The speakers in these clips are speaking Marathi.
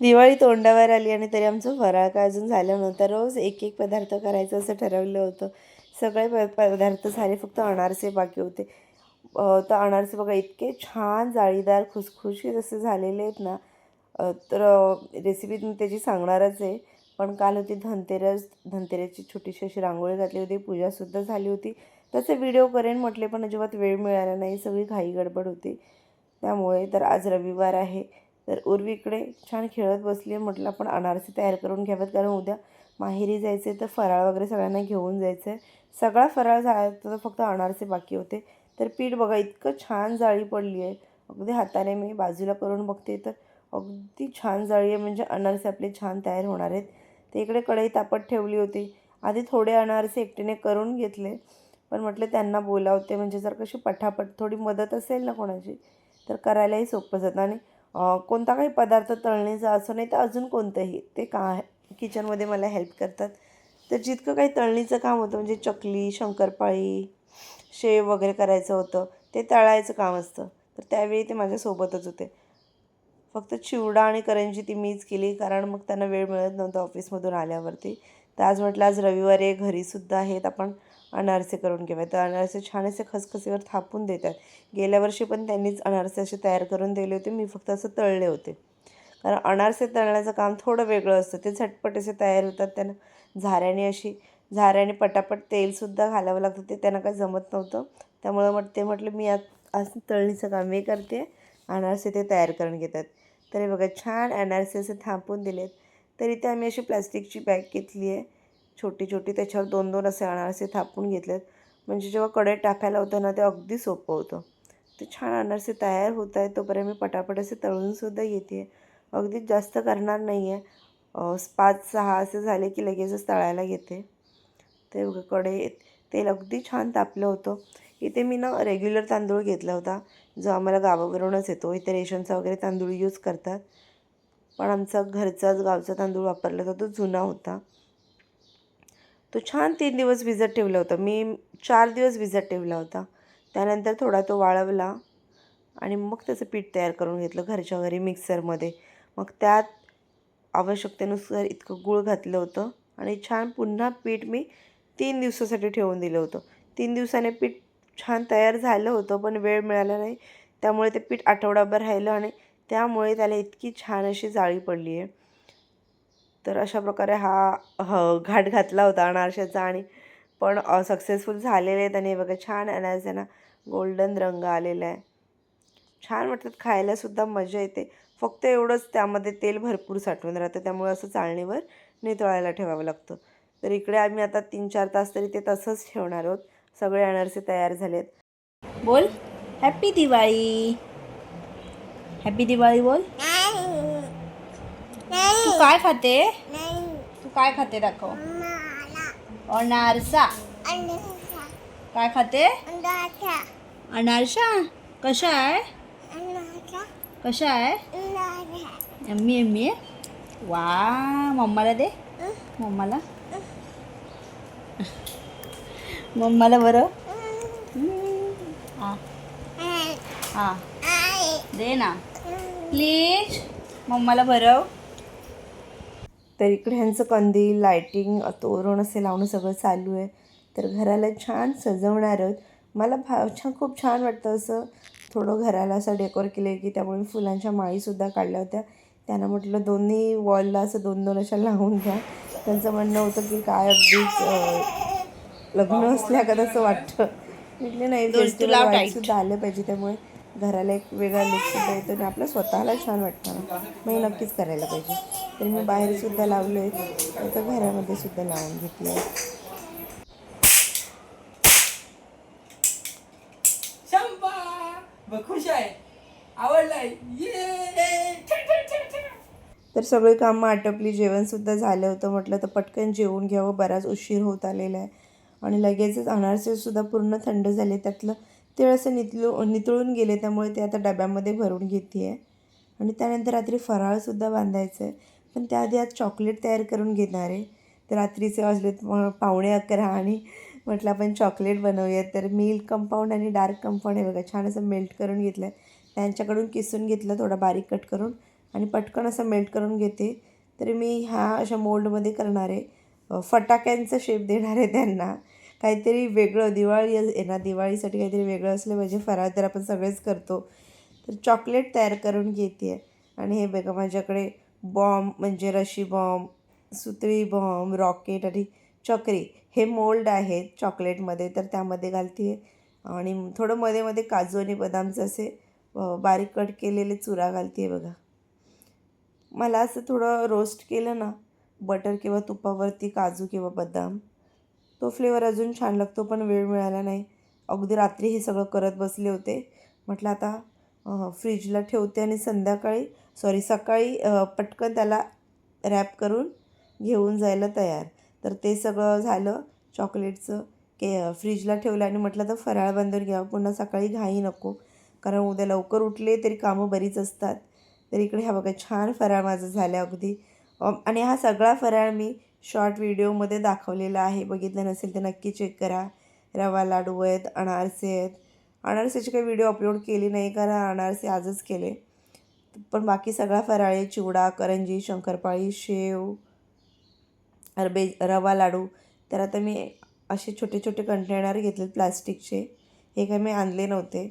दिवाळी तोंडावर आली आणि तरी आमचं फराळ काय अजून झालं नव्हतं. रोज एक एक पदार्थ करायचं असं ठरवलं होतं. सगळे प पदार्थ झाले फक्त अनारसे बाकी होते. तर अनारसे बघा इतके छान जाळीदार खुसखुशीत असे झालेले आहेत ना. तर रेसिपी मी त्याची सांगणारच आहे. पण काल होती धनतेरस धनतेरसची छोटीशी अशी रांगोळी घातली होती पूजासुद्धा झाली होती. तसे व्हिडिओ करेन म्हटले पण अजिबात वेळ मिळाला नाही सगळी घाई गडबड होती. त्यामुळे तर आज रविवार आहे. तर उर्वीकडे छान खेळत बसली म्हटलं आपण अनारसे तयार करून घ्यावेत कारण उद्या माहेरी जायचे तर फराळ वगैरे सगळ्यांना घेऊन जायचं आहे सगळा फराळ झाला तर फक्त अनारसे बाकी होते. तर पीठ बघा इतकं छान जाळी पडली आहे अगदी हाताने मी बाजूला करून बघते तर अगदी छान जाळी आहे म्हणजे अनारसे आपले छान तयार होणार आहेत. ते इकडे कढई तापत ठेवली होती. आधी थोडे अनारसे एकटीने करून घेतले. पण म्हटलं त्यांना बोलावते. म्हणजे जर कशी पटापट थोडी मदत असेल ना कोणाची तर करायलाही सोपं जातं. आणि कोणता काही पदार्थ तळणीचा असं नाही तर अजून कोणतंही ते का किचनमध्ये मला हेल्प करतात. तर जितकं काही तळणीचं काम होतं म्हणजे चकली शंकरपाळी शेव वगैरे करायचं होतं ते तळायचं काम असतं. तर त्यावेळी ते माझ्यासोबतच होते. फक्त चिवडा आणि करंजी ती मीच केली कारण मग त्यांना वेळ मिळत नव्हता ऑफिसमधून आल्यावरती. तर आज म्हटलं आज रविवारी घरीसुद्धा आहेत आपण. अनारसे करून घेऊयात. तर अनारसे छान असे खसखसीवर थापून देतात. गेल्या वर्षी पण त्यांनीच अनारसे असे तयार करून दिले होते. मी फक्त असं तळले होते. कारण अनारसे तळण्याचं काम थोडं वेगळं असतं. ते झटपट असे तयार होतात. त्यांना झाऱ्याने अशी झाऱ्याने पटापट तेलसुद्धा घालावं लागतं. ते त्यांना काही जमत नव्हतं. त्यामुळं मग ते म्हटलं मी आज आज तळणीचं काम मी करते. अनारसे ते तयार करून घेतात. तरी बघा छान अनारसे असे थांबून दिलेत. तर इथे आम्ही अशी प्लास्टिकची बॅग घेतली आहे. छोटी छोटी त्याच्यावर दोन दोन असे अनारसे थापून घेतलेत. म्हणजे जेव्हा कढईत टाकायला होतं ना ते अगदी सोपं होतं. ते छान अनारसे तयार होत आहे तोपर्यंत मी पटापट असे तळूनसुद्धा घेते. अगदी जास्त करणार नाही आहे पाच सहा असे झाले की लगेचच तळायला घेते. ते बघा कढईत तेल अगदी छान तापलं होतं. इथे मी ना रेग्युलर तांदूळ घेतला होता जो आम्हाला गावावरूनच येतो. इथे रेशनचा वगैरे तांदूळ यूज करतात. पण आमचा घरचाच गावचा तांदूळ वापरला जातो तो जुना होता. तो छान तीन दिवस भिजत ठेवला होता. मी चार दिवस भिजत ठेवला होता. त्यानंतर थोडा तो वाळवला आणि मग त्याचं पीठ तयार करून घेतलं घरच्या घरी मिक्सरमध्ये. मग त्यात आवश्यकतेनुसार इतकं गूळ घातलं होतं आणि छान पुन्हा पीठ मी तीन दिवसासाठी ठेवून दिलं होतं. तीन दिवसाने पीठ छान तयार झालं होतं पण वेळ मिळाला नाही. त्यामुळे ते पीठ आठवडाभर राहिलं आणि त्यामुळे त्याला इतकी छान अशी जाळी पडली आहे तर अशा प्रकारे हा ह घाट घातला होता अनारशाचा आणि पण सक्सेसफुल झालेले आहे आणि बघा छान अनारशाना गोल्डन रंग आलेला आहे. छान वाटतात खायलासुद्धा मजा येते. फक्त एवढंच त्यामध्ये तेल भरपूर साठवून राहतं त्यामुळे असं चाळणीवर नितळायला ठेवावं लागतं. तर इकडे आम्ही आता तीन चार तास तरी ते तसंच ठेवणार आहोत. सगळे अनारसे तयार झालेत. बोल हॅपी दिवाळी. हॅपी दिवाळी बोल. तू काय खाते? तू काय खाते दाखव. अनारसा. काय खाते? अनारसा. कशा आहे? कशा आहे? एम्मी एम्मी आहे वा मम्माला दे. मम्माला. मम्माला बरं. हां. हां. दे ना. प्लीज. मम्माला भरव. तर इकडे ह्यांचं कंदील लायटिंग तोरण असे लावणं सगळं चालू आहे. तर घराला छान सजवणार आहोत. मला भा छान खूप छान वाटतं असं. थोडं घराला असं डेकोर केलं की त्यामुळे मी फुलांच्या माळीसुद्धा काढल्या होत्या. त्यांना म्हटलं दोन्ही वॉलला असं दोन दोन अशा लावून घ्या त्यांचं म्हणणं होतं की काय अगदीच अं, लग्न असल्या का तसं वाटतं. म्हटले नाही tight. सुद्धा आलं पाहिजे त्यामुळे. घराला एक वेगळा लुक सुद्धा येतो आणि आपलं स्वतःला छान वाटतं मग हे नक्कीच करायला पाहिजे. तर मी बाहेर सुद्धा लावले आहेत. आता घरामध्ये सुद्धा लावून घेतलं आहे खुश आहे. तर सगळी कामं आटपली. जेवणसुद्धा झालं होतं. म्हटलं तर पटकन जेवून घ्यावं. बराच उशीर होत आलेला आहे. आणि लगेचच अनारसेसुद्धा पूर्ण थंड झाले. त्यातलं तिळ असं नितळू नितळून गेले. त्यामुळे ते आता डब्यामध्ये भरून घेते आहे आणि त्यानंतर रात्री फराळसुद्धा बांधायचं आहे पण त्याआधी आज चॉकलेट तयार करून घेणार आहे. तर रात्रीचे वाजलेत पावणे अकरा आणि म्हटलं आपण चॉकलेट बनवूया तर मिल्क कंपाऊंड आणि डार्क कंपाऊंड हे बघा. छान असं मेल्ट करून घेतलं आहे त्यांच्याकडून किसून घेतलं थोडा बारीक कट करून. आणि पटकन असं मेल्ट करून घेते. तर मी ह्या अशा मोल्डमध्ये करणार आहे. फटाक्यांचं शेप देणार आहे त्यांना. काहीतरी वेगळं दिवाळी येणार ना दिवाळीसाठी काहीतरी वेगळं असलं पाहिजे. फराळ तर आपण सगळेच करतो. तर चॉकलेट तयार करून घेते. आहे आणि हे बघा माझ्याकडे बॉम्ब म्हणजे रशी बॉम्ब सुतळी बॉम्ब रॉकेट आणि चक्री हे मोल्ड आहेत चॉकलेटमध्ये. तर त्यामध्ये घालते. आहे आणि थोडं मध्ये मध्ये काजू आणि बदामचं असे बारीक कट केलेले चुरा घालते आहे बघा. मला असं थोडं रोस्ट केलं ना बटर किंवा तुपावरती काजू किंवा बदाम तो फ्लेवर अजून छान लागतो पण वेळ मिळाला नाही. अगदी रात्री हे सगळं करत बसले होते. म्हटलं आता फ्रीजला ठेवते आणि संध्याकाळी सॉरी सकाळी पटकन त्याला रॅप करून घेऊन जायला तयार. तर ते सगळं झालं चॉकलेटचं के फ्रीजला ठेवलं आणि म्हटलं तर फराळ बांधून घ्यावं पुन्हा सकाळी घाई नको. कारण उद्या लवकर उठले तरी कामं बरीच असतात. तर इकडे हा बघा छान फराळ माझं झालं अगदी. आणि हा सगळा फराळ मी शॉर्ट व्हिडिओमध्ये दाखवलेला आहे. बघितलं नसेल तर नक्की चेक करा. रवा लाडू आहेत अनारसे आहेत. अनारसेचे काही व्हिडिओ अपलोड केले नाही कारण अनारसे आजच केले. पण बाकी सगळा फराळे चिवडा करंजी शंकरपाळी शेव अरबे रवा लाडू. तर आता मी असे छोटे छोटे कंटेनर घेतले प्लास्टिकचे. हे काही मी आणले नव्हते.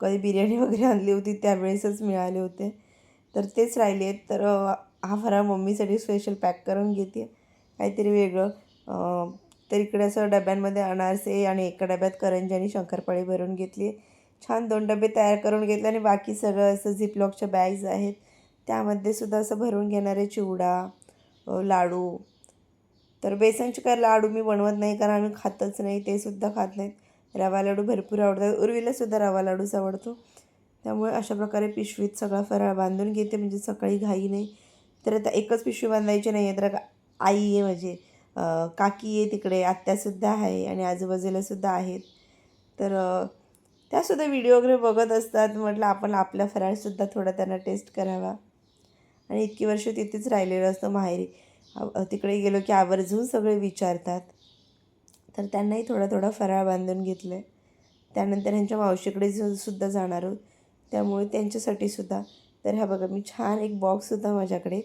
कधी बिर्याणी वगैरे आणली होती त्यावेळेसच मिळाले होते. तर तेच राहिले आहेत. तर हा फराळ मम्मीसाठी स्पेशल पॅक करून घेते. काहीतरी वेगळं. तर इकडे असं डब्यांमध्ये अनारसे आणि एका डब्यात करंजी आणि शंकरपाळी भरून घेतली. छान दोन डबे तयार करून घेतले आणि बाकी सगळं असं झिपलॉकच्या बॅग्स आहेत. त्यामध्ये सुद्धा असं भरून घेणारे चिवडा लाडू. तर बेसनचे काय लाडू मी बनवत नाही कारण आम्ही खातच नाही ते सुद्धा खात नाहीत. रवा लाडू भरपूर आवडतात. उर्वीलासुद्धा रवा लाडूच आवडतो. त्यामुळे अशा प्रकारे पिशवीत सगळा फराळ बांधून घेते. म्हणजे सकाळी घाई नाही. तर आता एकच पिशवी बांधायची नाही आहे तर आई आहे म्हणजे काकी आहे तिकडे आत्यासुद्धा आहे आणि आजूबाजूलासुद्धा आहेत. तर त्यासुद्धा व्हिडिओ वगैरे बघत असतात. म्हटलं आपण आपला फराळसुद्धा थोडा त्यांना टेस्ट करावा. आणि इतकी वर्ष तिथेच राहिलेलं असतं माहेरी. तिकडे गेलो की आवर्जून सगळे विचारतात. तर त्यांनाही थोडा थोडा फराळ बांधून घेतलं आहे त्यानंतर ह्यांच्या मावशीकडे सुद्धा जाणार आहोत. त्यामुळे त्यांच्यासाठी सुद्धा. तर ह्या बघा मी छान एक बॉक्स होता माझ्याकडे.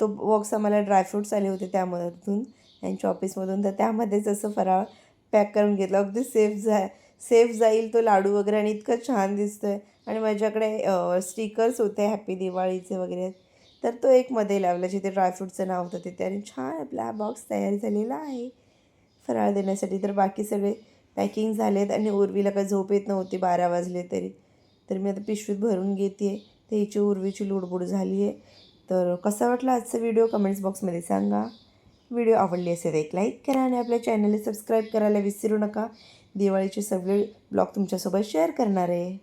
तो बॉक्स आम्हाला ड्रायफ्रूट्स आले होते त्यामधून यांच्या ऑफिसमधून तर त्यामध्येच असं फराळ पॅक करून घेतलं अगदी सेफ जा सेफ जाईल तो लाडू वगैरे आणि इतकं छान दिसतो आहे आणि माझ्याकडे स्टिकर्स होते हॅपी दिवाळीचे वगैरे. तर तो एक मध्ये लावला जिथे ड्रायफ्रूटचं नाव होतं तिथे. आणि छान आपला हा बॉक्स तयार झालेला आहे फराळ देण्यासाठी. तर बाकी सगळे पॅकिंग झालेत आणि उर्वीला काय झोप येत नव्हती बारा वाजले तरी. तर मी आता पिशवीत भरून घेते तर हिची उर्वीची लुडबुड झाली आहे तर कसा वाटला आजचा व्हिडिओ कमेंट्स बॉक्समध्ये सांगा. व्हिडिओ आवडली असेल तर एक लाईक करा आणि आपल्या चॅनलला सबस्क्राईब करायला विसरू नका. दिवाळीचे सगळे ब्लॉग तुमच्यासोबत शेअर करणार आहे.